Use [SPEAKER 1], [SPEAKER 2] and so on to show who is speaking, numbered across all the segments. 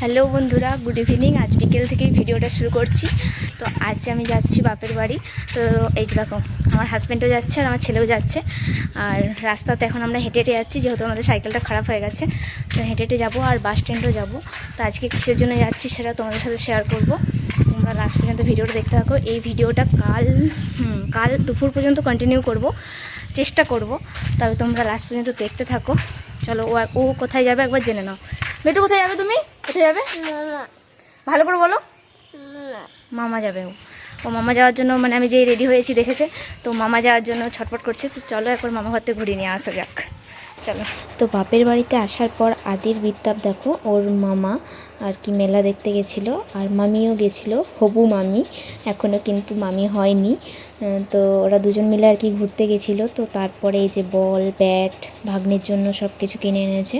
[SPEAKER 1] Hello বন্ধুরা, good evening. আজ বিকেল থেকেই ভিডিওটা শুরু করছি। তো আজ আমি যাচ্ছি বাপের বাড়ি। তো এই যে দেখো, আমার হাজব্যান্ডও যাচ্ছে আর আমার ছেলেও যাচ্ছে। আর রাস্তাতে এখন আমরা হেঁটে হেঁটে যাচ্ছি, যেহেতু আমাদের সাইকেলটা খারাপ হয়ে গেছে। তো হেঁটে হেঁটে যাব আর বাস স্ট্যান্ডও যাব। তো আজকে কিসের জন্য যাচ্ছি সেটা তোমাদের সাথে শেয়ার করব। তোমরা লাস্ট পর্যন্ত ভিডিওটা দেখতে থাকো। এই ভিডিওটা কাল কাল দুপুর পর্যন্ত কন্টিনিউ করব। চেষ্টা করব। তবে তোমরা লাস্ট পর্যন্ত দেখতে থাকো। চলো, ও কোথায় যাবে একবার জেনে নাও। বেটু কোথায় যাবে তুমি? কোথায় যাবে? ভালো করে বলো। মামা। যাবে ও। ও মামা যাওয়ার জন্য মানে আমি যেই রেডি হয়েছি দেখেছে? তো মামা যাওয়ার জন্য ছটফট করছে। তো চলো একবার মামা ঘর থেকে ঘুরিয়ে নিয়ে আসা যাক। চলো। তো বাপের বাড়িতে আসার পর আদির বিদ্যাপ দেখো ওর মামা আর কি মেলা দেখতে গেছিল আর মামিও গেছিল হবু মামি। এখনও কিন্তু মামি হয়নি। তো ওরা দুজন মিলে আর কি ঘুরতে গেছিল। তো তারপরে এই যে বল ব্যাট ভাগ্নের জন্য সব কিছু কিনে এনেছে।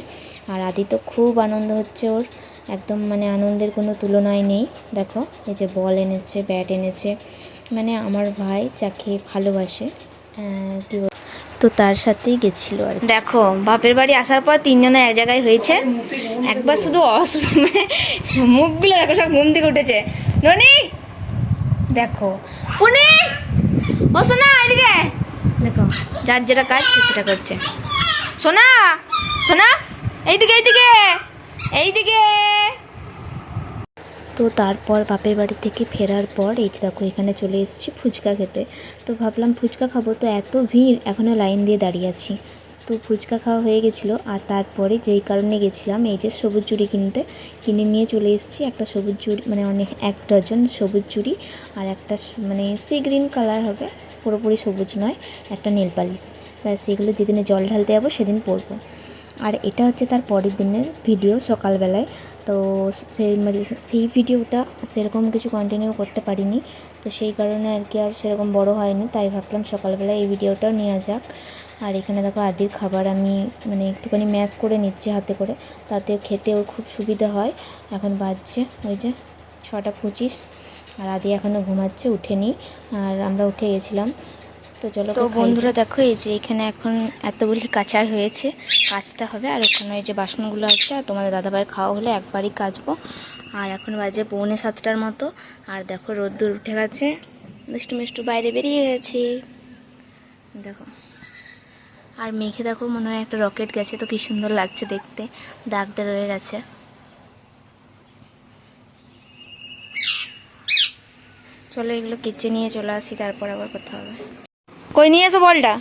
[SPEAKER 1] আর আদি তো খুব আনন্দ হচ্ছে ওর। একদম মানে আনন্দের কোনো তুলনায় নেই। দেখো, এই যে বল এনেছে ব্যাট এনেছে। মানে আমার ভাই যাকে ভালোবাসে কি বল তো তার সাথেই গেছিল আর দেখো, বাপের বাড়ি আসার পর তিনজনে এক জায়গায় হয়েছে। একবার শুধু অস মানে মুখগুলো দেখো, সব ঘুম থেকে উঠেছে। ননি! দেখো। পুনি! ও সোনা এদিকে। দেখো, যার যেটা কাজ সে সেটা করছে। সোনা! সোনা! এইদিকে এইদিকে। এইদিকে। তো তারপর বাপের বাড়ি থেকে ফেরার পর, এই যে দেখো, এখানে চলে এসেছি ফুচকা খেতে। তো ভাবলাম ফুচকা খাব, তো এত ভিড় এখনও লাইন দিয়ে দাঁড়িয়ে আছি। তো ফুচকা খাওয়া হয়ে গেছিল, আর তারপরে যেই কারণে গেছিলাম, এই যে সবুজ চুড়ি কিনতে, কিনে নিয়ে চলে এসেছি। একটা সবুজ চুড়ি মানে অনেক, এক ডজন সবুজ চুড়ি, আর একটা মানে সি গ্রিন কালার হবে, পুরোপুরি সবুজ নয়, একটা নীল পালিশ। ব্যাস সেগুলো যেদিনে জল ঢালতে যাব, সেদিন পরবো। আর এটা হচ্ছে তার পরের দিনের ভিডিও সকালবেলায়। তো সেই মানে সেই ভিডিওটা সেরকম কিছু কন্টিনিউ করতে পারিনি। তো সেই কারণে আর কি আর সেরকম বড় হয়নি, তাই ভাবলাম সকালবেলায় এই ভিডিওটাও নেওয়া যাক। আর এখানে দেখো আদির খাবার আমি মানে একটুখানি ম্যাশ করে নিচ্ছি হাতে করে, তাতে খেতে ওর খুব সুবিধা হয়। এখন বাজছে ওই যে ছটা পঁচিশ, আর আদি এখনও ঘুমাচ্ছে, উঠেনি। আর আমরা উঠে গেছিলাম। তো চলো তো বন্ধুরা দেখো এই যে এখানে এখন এতগুলি কাচার হয়েছে কাচতে হবে। আর ওখানে এই যে বাসনগুলো আছে আর তোমাদের দাদাভাইয়ের খাওয়া হলে একবারই কাচবো। আর এখন বাজে পৌনে সাতটার মতো। আর দেখো রোদ্দুর উঠে গেছে। মিষ্টু মিষ্টু বাইরে বেরিয়ে গেছি। দেখো। আর মেঘে দেখো মনে হয় একটা রকেট গেছে। তো কি সুন্দর লাগছে দেখতে। দাগটা রয়ে গেছে। চলো এগুলো কেচে নিয়ে চলে আসি তারপর আবার কথা হবে। কই নিয়ে এসো বলটা।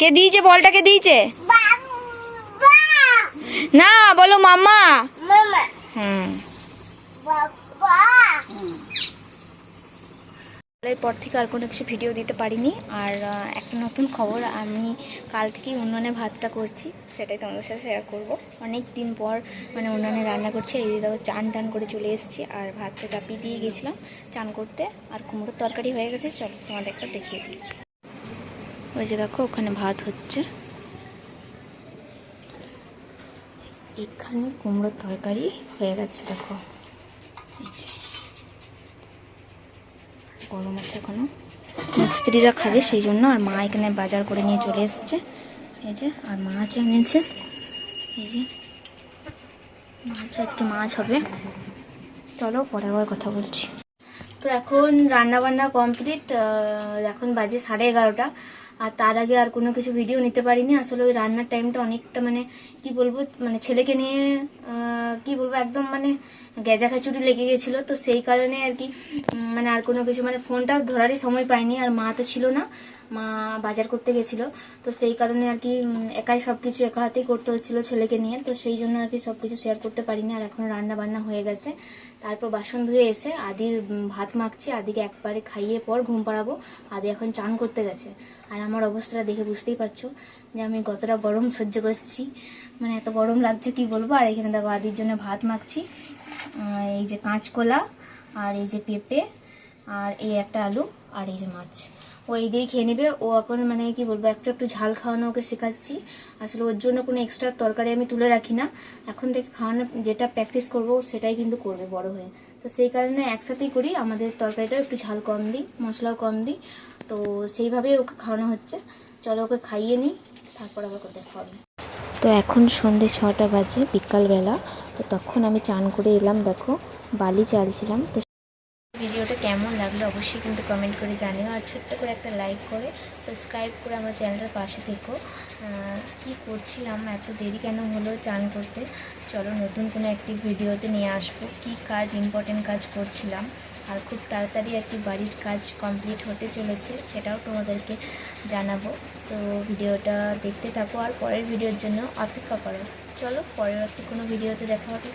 [SPEAKER 1] কে দিয়েছে বলটা কে দিয়েছে? না বলো মাম্মা। হুম। এরপর থেকে আর কোনো কিছু ভিডিও দিতে পারিনি। আর একটা নতুন খবর, আমি কাল থেকেই উন্নয়নে ভাতটা করছি, সেটাই তোমাদের সাথে শেয়ার করব। অনেক দিন পর মানে উন্নয়নে রান্না করছি এই দেখো চান টান করে চলে এসেছি, আর ভাতটা চাপিয়ে দিয়ে গেছিলাম চান করতে, আর কুমড়োর তরকারি হয়ে গেছে, চলো তোমাদের একটা দেখিয়ে দিই। ওই যে দেখো, ওখানে ভাত হচ্ছে। এখানে কুমড়োর তরকারি হয়ে গেছে, দেখো। যে। গরম আছে এখনও। স্ত্রীরা খাবে সেই জন্য, আর মা এখানে বাজার করে নিয়ে চলে এসছে। এই যে, আর মাছ এনেছে। এই যে, মাছ, আজকে মাছ হবে। চলো, পরে আবার কথা বলছি। তো এখন রান্না বান্না কমপ্লিট এখন বাজে সাড়ে এগারোটা। আর তার আগে আর কোনো কিছু ভিডিও নিতে পারিনি। আসলে ওই রান্নার টাইমটা অনেকটা মানে কি বলব মানে ছেলেকে নিয়ে কি বলব, একদম মানে গেজা খাচুরি লেগে গেছিল। তো সেই কারণে আর কি মানে আর কোনো কিছু মানে ফোনটা ধরারই সময় পাইনি। আর মা তো ছিল না। মা বাজার করতে গেছিল। তো সেই কারণে আর কি একাই সব কিছু একা হাতেই করতে হচ্ছিল ছেলেকে নিয়ে। তো সেই জন্য আর কি সব কিছু শেয়ার করতে পারিনি আর এখন রান্না বান্না হয়ে গেছে। তারপর বাসন ধুয়ে এসে আদির ভাত মাখছি। আদিকে একবারে খাইয়ে পর ঘুম পাড়াবো। আদি এখন চান করতে গেছে। আর আমার অবস্থাটা দেখে বুঝতেই পারছ যে আমি কতটা গরম সহ্য করছি। মানে এত গরম লাগছে কি বলব? আর এখানে দেখো আদির জন্য ভাত মাখছি। এই যে কাঁচকলা, আর এই যে পেঁপে, আর এই একটা আলু, আর এই যে মাছ। ও এই দিয়ে খেয়ে নেবে। ও এখন মানে কি বলব, একটু একটু ঝাল খাওয়ানো ওকে শেখাচ্ছি। আসলে ওর জন্য কোনো এক্সট্রা তরকারি আমি তুলে রাখি না। এখন থেকে খাওয়ানো যেটা প্র্যাকটিস করব, সেটাই কিন্তু করবে বড় হয়ে। তো সেই কারণে একসাথেই করি, আমাদের তরকারিটাও একটু ঝাল কম দিই, মশলাও কম দিই। তো সেইভাবেই ওকে খাওয়ানো হচ্ছে। চলো ওকে খাইয়ে নিই, তারপর আবার কোথায় খাওয়াবে। তো এখন সন্ধে ছটা বাজে, বিকালবেলা। তো তখন আমি চান করে এলাম, দেখো, বালি চালছিলাম। তো ভিডিওটা কেমন লাগল অবশ্যই কিন্তু কমেন্ট করে জানিও আর ছোট্ট করে একটা লাইক করে সাবস্ক্রাইব করে আমার চ্যানেলটার পাশে থেকো। কি করছিলাম? এত দেরি কেন হলো চান করতে? চলো নতুন কোনো একটি ভিডিওতে নিয়ে আসব। কি কাজ ইম্পর্টেন্ট কাজ করছিলাম? আর খুব তাড়াতাড়ি একটি বাড়ির কাজ কমপ্লিট হতে চলেছে, সেটাও তোমাদেরকে জানাব। তো ভিডিওটা দেখতে থাকো আর পরের ভিডিওর জন্য অপেক্ষা করো। চলো পরের একটি কোনো ভিডিওতে দেখা হবে।